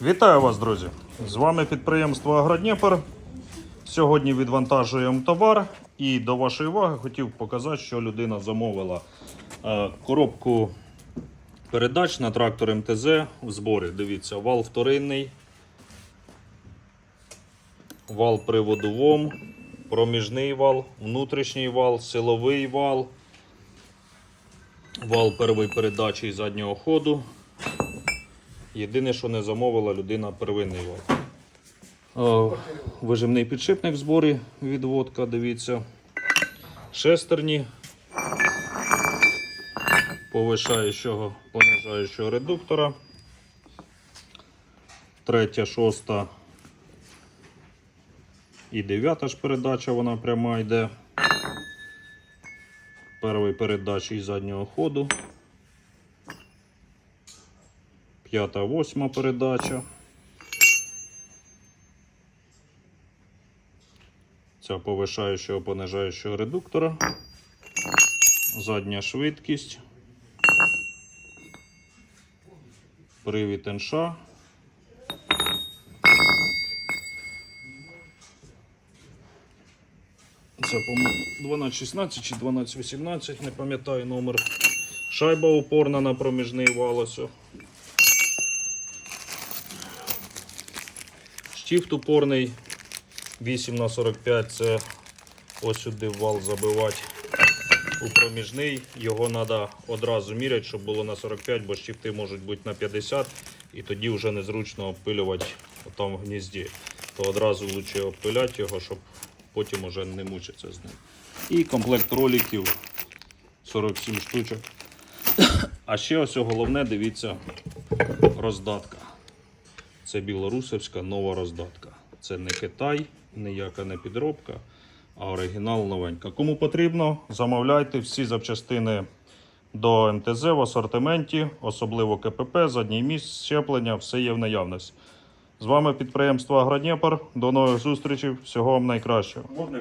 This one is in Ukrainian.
Вітаю вас, друзі! З вами підприємство Агродніпр. Сьогодні відвантажуємо товар і до вашої уваги хотів показати, що людина замовила е, коробку передач на трактор МТЗ в зборі. Дивіться, вал вторинний, вал приводу ВОМ, проміжний вал, внутрішній вал, силовий вал, вал первої передачі і заднього ходу. Єдине, що не замовила людина первинний вал. О, Вижимний підшипник в зборі відводка, дивіться. Шестерні повишаючого, понижаючого редуктора. Третя, шоста і дев'ята ж передача, вона пряма йде. Першої передачі і заднього ходу. П'ята, восьма передача. Ця повишаючого, понижаючого редуктора. Задня швидкість. Привід НШ. Це, по-моєму, 1216 чи 1218, не пам'ятаю номер. Шайба упорна на проміжний вал Штіфт упорний 8 на 45 це ось сюди вал забивати у проміжний. Його треба одразу міряти, щоб було на 45, бо штіфти можуть бути на 50 і тоді вже незручно обпилювати там в гнізді. То одразу краще обпиляти його, щоб потім уже не мучитися з ним. І комплект роликів 47 штучок. А ще ось головне, дивіться, роздатка. Це білорусівська нова роздатка. Це не Китай, ніяка не підробка, а оригінал новенька. Кому потрібно, замовляйте всі запчастини до МТЗ в асортименті, особливо КПП, задній міст, щеплення, все є в наявності. З вами підприємство Агродніпр. До нових зустрічей. Всього вам найкращого.